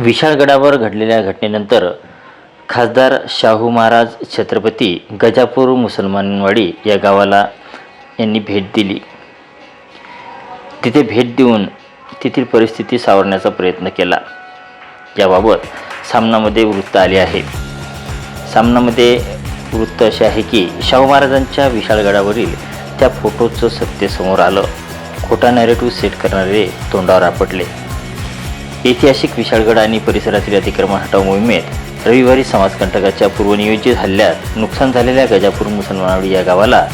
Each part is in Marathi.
विशाळगडावर घडलेल्या घटनेनंतर खासदार शाहू महाराज छत्रपती गजापूर मुसलमानवाडी या गावाला यांनी भेट दिली. तिथे भेट देऊन तेथील परिस्थिती सावरण्याचा प्रयत्न केला. याबाबत सामनामध्ये वृत्त आले आहे. सामनामध्ये वृत्त असे आहे की शाहू महाराजांच्या विशाळगडावरील त्या फोटोचं सत्य समोर आलं. खोटा नॅरेटिव्ह सेट करणारे तोंडावर आपटले. ऐतिहासिक विशाळगड आणि परिसरातील अतिक्रमण हटाव मोहिमेत रविवारी समाजकंटकाच्या पूर्वनियोजित हल्ल्यात नुकसान झालेल्या गजापूर मुसलमानवाडी या गावाला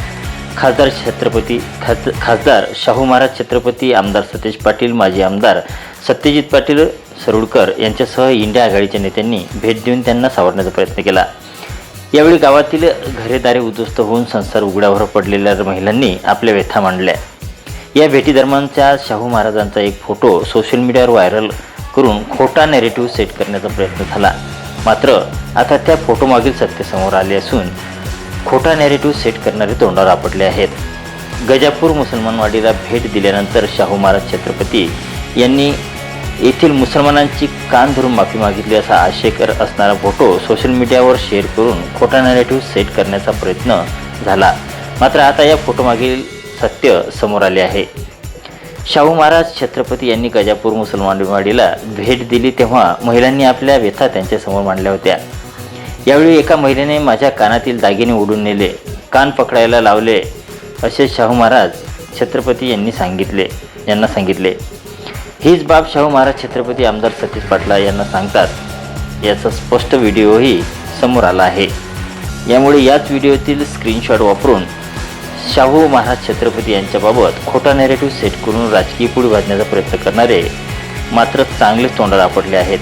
खासदार छत्रपती खास खासदार शाहू महाराज छत्रपती आमदार सतेज पाटील माजी आमदार सत्यजित पाटील सरुडकर यांच्यासह इंडिया आघाडीच्या नेत्यांनी भेट देऊन त्यांना सावरण्याचा प्रयत्न केला. यावेळी गावातील घरेदारे उद्ध्वस्त होऊन संसार उघड्यावर पडलेल्या महिलांनी आपल्या व्यथा मांडल्या. या भेटीदरम्यानच्या शाहू महाराजांचा एक फोटो सोशल मीडियावर व्हायरल करून खोटा नॅरेटिव्ह सेट करण्याचा प्रयत्न झाला. मात्र आता त्या फोटोमागील सत्य समोर आले असून खोटा नॅरेटिव्ह सेट करणारे तोंडावर आपटले आहेत. गजापूर मुसलमानवाडीला भेट दिल्यानंतर शाहू महाराज छत्रपती यांनी येथील मुसलमानांची कान धरून माफी मागितली असा आशयकर असणारा फोटो सोशल मीडियावर शेअर करून खोटा नॅरेटिव्ह सेट करण्याचा प्रयत्न झाला. मात्र आता या फोटोमागील सत्य समोर आले आहे. शाहू महाराज छत्रपती यांनी गजापूर मुसलमानवाडीला भेट दिली तेव्हा महिलांनी आपल्या व्यथा त्यांच्यासमोर मांडल्या होत्या. यावेळी एका महिलेने माझ्या कानातील दागिने उडून नेले कान पकडायला लावले असे शाहू महाराज छत्रपती यांनी सांगितले यांना सांगितले. हीच बाब शाहू महाराज छत्रपती आमदार सतीश पाटला यांना सांगतात. याचा स्पष्ट व्हिडिओही समोर आला आहे. यामुळे याच व्हिडिओतील स्क्रीनशॉट वापरून शाहू महाराज छत्रपती यांच्याबाबत खोटा नॅरेटिव्ह सेट करून राजकीय पूड वाजण्याचा प्रयत्न करणारे मात्र चांगलेच तोंडाला आपडले आहेत.